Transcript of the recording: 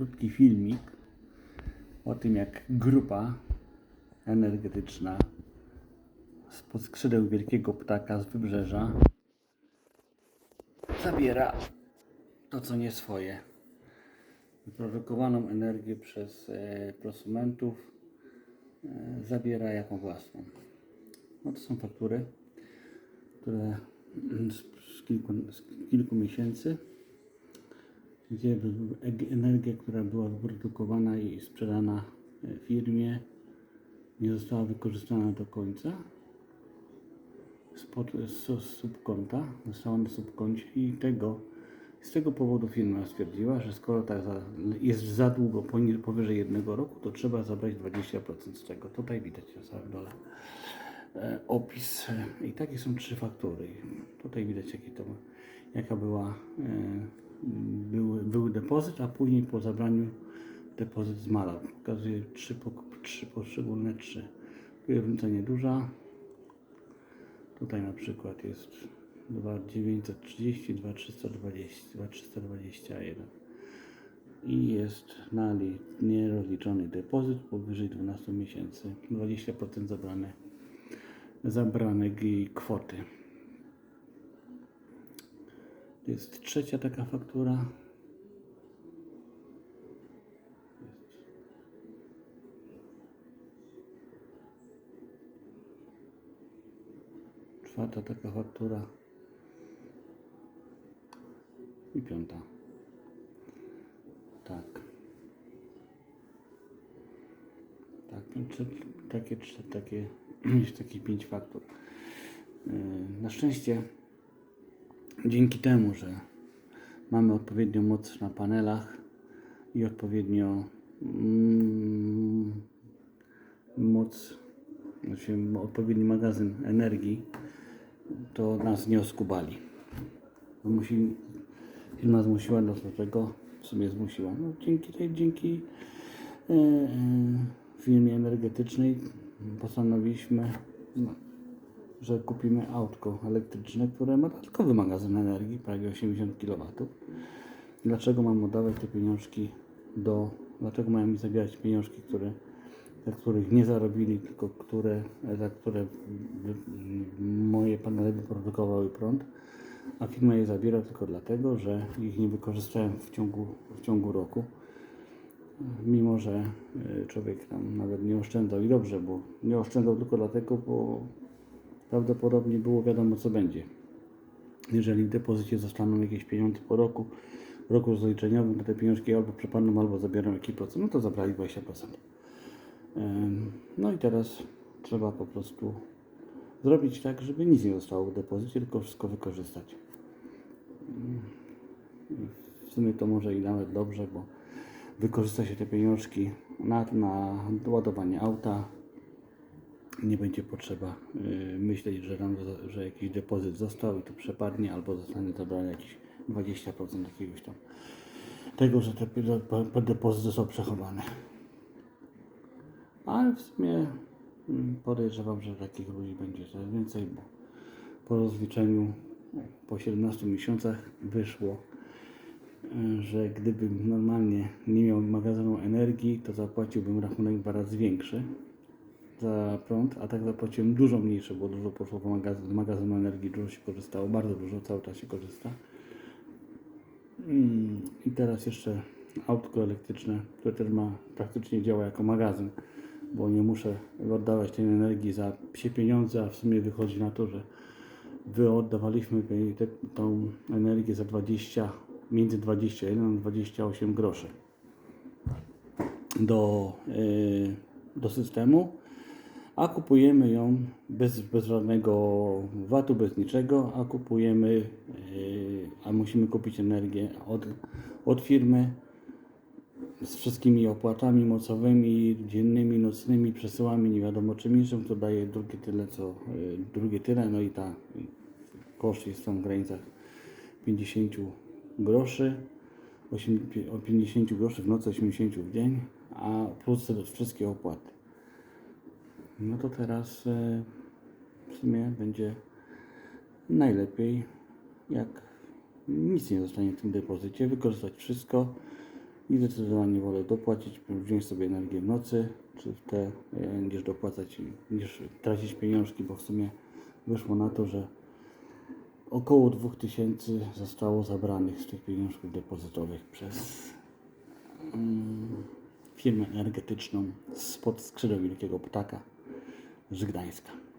krótki filmik o tym, jak grupa energetyczna spod skrzydeł wielkiego ptaka z wybrzeża zabiera to, co nie swoje. Wyprodukowaną energię przez e, prosumentów e, zabiera jako własną. No to są faktury, które z, kilku, z kilku miesięcy, gdzie energia, która była wyprodukowana i sprzedana e, firmie, nie została wykorzystana do końca spod, z, subkonta, została na subkoncie i tego, z tego powodu firma stwierdziła, że skoro tak za, jest za długo powyżej jednego roku, to trzeba zabrać 20% z tego. Tutaj widać na samym dole e, opis e, i takie są trzy faktury. Tutaj widać jaki to, jaka była, był, był depozyt, a później po zabraniu depozyt zmalał. Pokazuje trzy, trzy poszczególne trzy. Tu jest różnica nieduża. Tutaj na przykład jest 2930, 2320, 2321 i jest nierozliczony depozyt powyżej 12 miesięcy. 20% zabrane, zabrane g- kwoty. Jest trzecia taka faktura. Czwarta taka faktura. I piąta. Tak. Tak, takie, takie, takie pięć faktur. Yy, Na szczęście dzięki temu, że mamy odpowiednią moc na panelach i odpowiednio mm, moc, znaczy odpowiedni magazyn energii, to nas nie oskubali. Musi, firma zmusiła nas do tego, w sumie zmusiła. No, dzięki tej, dzięki e, firmie energetycznej postanowiliśmy, no, że kupimy autko elektryczne, które ma dodatkowy magazyn energii, prawie 80 kW. Dlaczego mam oddawać te pieniążki do, dlaczego mają mi zabierać pieniążki, które, za których nie zarobili, tylko które, za które moje panele wyprodukowały prąd, a firma je zabiera tylko dlatego, że ich nie wykorzystałem w ciągu, w ciągu roku. Mimo, że y, człowiek tam nawet nie oszczędzał i dobrze, bo nie oszczędzał tylko dlatego, bo prawdopodobnie było wiadomo co będzie. Jeżeli w depozycie zostaną jakieś pieniądze po roku, roku rozliczeniowym, to te pieniążki albo przepadną, albo zabiorą jakiś procent, no to zabrali 20%. Em, No i teraz trzeba po prostu zrobić tak, żeby nic nie zostało w depozycie, tylko wszystko wykorzystać. W sumie to może i nawet dobrze, bo wykorzysta się te pieniążki na, na ładowanie auta, nie będzie potrzeba y, myśleć, że, tam, że jakiś depozyt został i to przepadnie, albo zostanie zabrane jakieś 20% jakiegoś tam tego, że ten depozyt został przechowany. Ale w sumie mm, podejrzewam, że takich ludzi będzie coraz więcej, bo po rozliczeniu po 17 miesiącach wyszło, y, że gdybym normalnie nie miał magazynu energii, to zapłaciłbym rachunek dwa razy większy za prąd, a tak zapłaciłem dużo mniejsze, bo dużo poszło po magazyn, z magazynu energii, dużo się korzystało, bardzo dużo, cały czas się korzysta. Mm, I teraz jeszcze autko elektryczne, które też ma, praktycznie działa jako magazyn, bo nie muszę oddawać tej energii za psie pieniądze, a w sumie wychodzi na to, że wy oddawaliśmy tej- te, tą energię za 20, między 21 a 28 groszy do, yy, do systemu, a kupujemy ją bez, bez żadnego VAT-u, bez niczego, a kupujemy, yy, a musimy kupić energię od, od firmy z wszystkimi opłatami mocowymi, dziennymi, nocnymi, przesyłami, nie wiadomo czym innym, to daje drugie tyle, co yy, drugie tyle, no i ta koszt jest tam w granicach 50 groszy, 8, o 50 groszy w nocy, 80 w dzień, a plus wszystkie opłaty. No to teraz e, w sumie będzie najlepiej, jak nic nie zostanie w tym depozycie, wykorzystać wszystko i zdecydowanie wolę dopłacić, wziąć sobie energię w nocy, czy w te, e, niż dopłacać, niż tracić pieniążki, bo w sumie wyszło na to, że około 2000 zostało zabranych z tych pieniążków depozytowych przez mm, firmę energetyczną spod skrzydeł Wielkiego Ptaka z Gdańska.